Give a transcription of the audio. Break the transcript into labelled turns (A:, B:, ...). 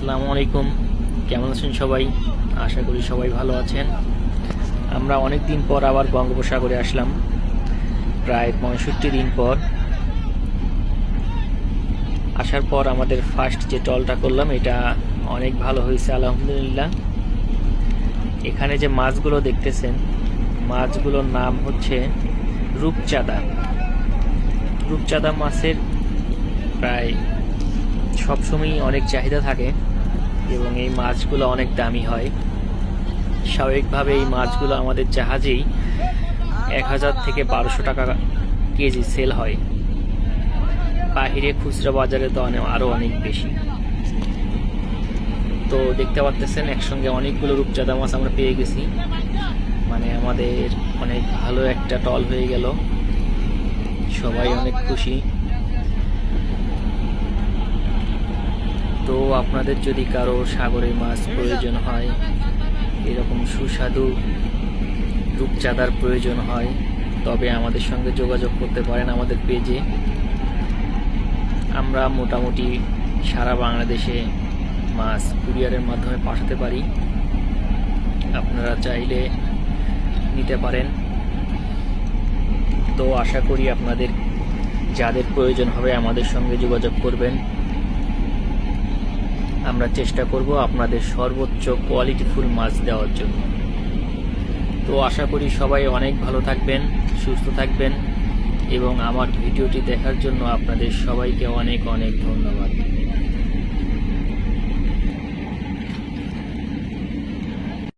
A: আসসালামু আলাইকুম। কেমন আছেন সবাই? আশা করি সবাই ভালো আছেন। আমরা অনেক দিন পর আবার বঙ্গোপসাগরে আসলাম। প্রায় পঁয়ষট্টি দিন পর। আসার পর আমাদের ফার্স্ট যে টলটা করলাম, এটা অনেক ভালো হয়েছে, আলহামদুলিল্লাহ। এখানে যে মাছগুলো দেখতেছেন, মাছগুলোর নাম হচ্ছে রূপচাঁদা। রূপচাঁদা মাছের প্রায় সবসময়ই অনেক চাহিদা থাকে এবং এই মাছগুলো অনেক দামি হয়। স্বাভাবিকভাবে এই মাছগুলো আমাদের জাহাজেই এক হাজার থেকে বারোশো টাকা কেজি সেল হয়। বাহিরে খুচরা বাজারে তো অনেক আরও অনেক বেশি। তো দেখতে পাচ্তেছেন একসঙ্গে অনেকগুলো রূপচাঁদা মাছ আমরা পেয়ে গেছি। মানে আমাদের অনেক ভালো একটা টল হয়ে গেল। সবাই অনেক খুশি। তো আপনাদের যদি কারও সাগরের মাছ প্রয়োজন হয়, এরকম সুস্বাদু রূপচাঁদার প্রয়োজন হয়, তবে আমাদের সঙ্গে যোগাযোগ করতে পারেন আমাদের পেজে। আমরা মোটামুটি সারা বাংলাদেশে মাছ কুরিয়ারের মাধ্যমে পাঠাতে পারি। আপনারা চাইলে নিতে পারেন। তো আশা করি আপনাদের যাদের প্রয়োজন হবে আমাদের সঙ্গে যোগাযোগ করবেন। আমরা চেষ্টা করব আপনাদের সর্বোচ্চ কোয়ালিটিফুল মাছ দেওয়ার জন্য। তো আশা করি সবাই অনেক ভালো থাকবেন, সুস্থ থাকবেন এবং আমার ভিডিওটি দেখার জন্য আপনাদের সবাইকে অনেক অনেক ধন্যবাদ।